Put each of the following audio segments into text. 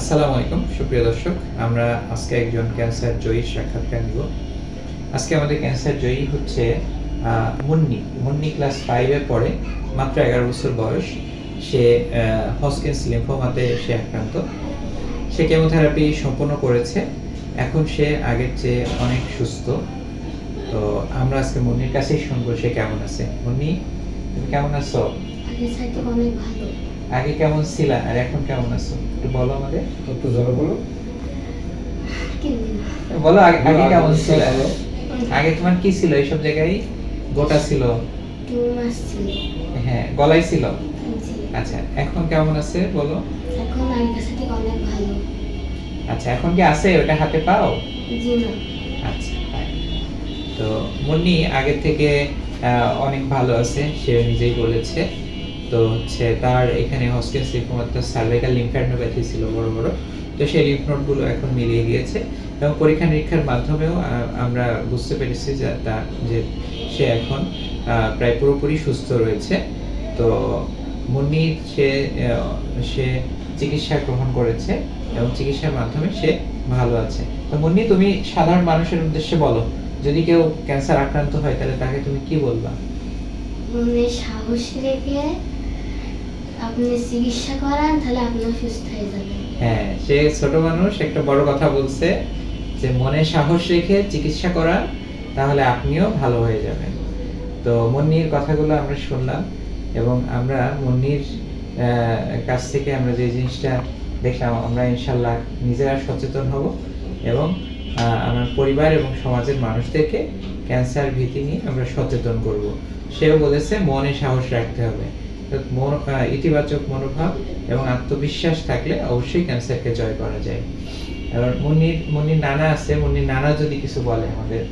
আসসালামু আলাইকুম, সুপ্রিয় দর্শক। আমরা আজকে একজন ক্যান্সার জয়ীর সাক্ষাৎকার নিব। আজকে আমাদের ক্যান্সার জয়ী হচ্ছে মুন্নি। মুন্নি ক্লাস ফাইভে পড়ে মাত্র এগারো বছর বয়স। সে হসকিন্স লিম্ফোমাতে সে আক্রান্ত। সে কেমোথেরাপি সম্পন্ন করেছে। এখন সে আগের চেয়ে অনেক সুস্থ। তো আমরা আজকে মুন্নির কাছেই শুনব সে কেমন আছে। মুন্নি, তুমি কেমন আছো? অনেক ভালো। আগে কেমন ছিলা আর এখন কেমন আছো? একটু বলো আমাদের একটু জোরে বলো। বলো আগে আগে কেমন ছিল? আগে তোমার কি ছিল? এইসব জায়গায় গোটা ছিল? টু মাস ছিল। হ্যাঁ গলায় ছিল? আচ্ছা এখন কেমন আছে? বলো। এখন আগের অনেক ভালো। আচ্ছা এখন কি আছে? ওটা হাতে পাও? জি না। আচ্ছা. তো মুন্নি আগের থেকে আহ, অনেক ভালো আছে সে নিজেই বলেছে। তো হচ্ছে তার এখানে হস্টেল লিম্ফোমাতে সার্ভাইকাল লিম্ফ্যাডনোপ্যাথি ছিল বড় বড়। তো সেই লিম্ফ নোডগুলো এখন মিলিয়ে গিয়েছে এবং পরীক্ষা নিরীক্ষার মাধ্যমেও আমরা বুঝতে পেরেছি যে তা, যে সে এখন প্রায় পুরোপুরি সুস্থ রয়েছে। তো মুন্নি সে সে চিকিৎসা গ্রহণ করেছে এবং চিকিৎসার মাধ্যমে সে ভালো আছে। তো মুন্নি, তুমি সাধারণ মানুষের উদ্দেশ্যে বলো, যদি কেউ ক্যান্সার আক্রান্ত হয়, তাহলে তাকে তুমি কি বলবা? সাহস রেখে আপনি চিকিৎসা করান, তাহলে আপনিও সুস্থ হয়ে যাবেন। হ্যাঁ সে ছোট মানুষ, একটা বড় কথা বলছে যে, মনে সাহস রেখে চিকিৎসা তাহলে আপনিও ভালো হয়ে যাবেন। তো কথাগুলো আমরা শুনলাম এবং আমরা কাছ থেকে আমরা যে জিনিসটা দেখলাম, আমরা ইনশাল্লাহ নিজেরা সচেতন হব এবং আমার পরিবার এবং সমাজের মানুষদেরকে ক্যান্সার ভীতি নিয়ে আমরা সচেতন করব। সেও বলেছে, মনে সাহস রাখতে হবে। ইতিবাচক মনোভাব এবং আত্মবিশ্বাস থাকলে অবশ্যই ক্যান্সারকে জয় করা যায়। এবার মুন্নির মুন্নির নানা আছে মুন্নির নানা যদি কিছু বলে আমাদের।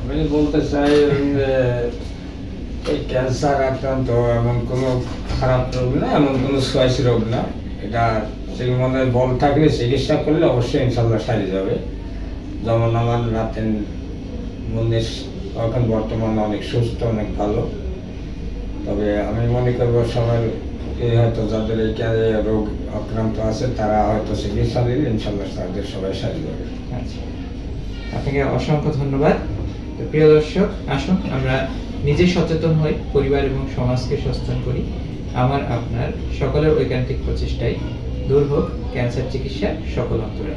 আমি বলতে চাই এই ক্যান্সার আক্রান্ত এমন কোনো খারাপ রোগ না, এমন কোনো চয়েস রোগ না। এটা মনে বল থাকলে চিকিৎসা করলে অবশ্যই ইনশাল্লাহ সারি যাবে। যেমন আমার রাতের মন্দির এখন বর্তমানে অনেক সুস্থ, অনেক ভালো। তবে আমি মনে করব সবার এই হয়তো যাদের এই রোগ আক্রান্ত আছে, তারা হয়তো চিকিৎসা দিলে ইনশাল্লাহ তাদের সবাই সারি যাবে আচ্ছা। আপনাকে অসংখ্য ধন্যবাদ। প্রিয় দর্শক, আসুন আমরা নিজে সচেতন হই, পরিবার এবং সমাজকে সচেতন করি। আমার, আপনার সকলের ঐকান্তিক প্রচেষ্টায় দূর হোক, ক্যান্সার চিকিৎসা সকল অন্তরে।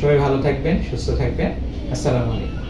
সবাই ভালো থাকবেন, সুস্থ থাকবেন। আসসালামু আলাইকুম।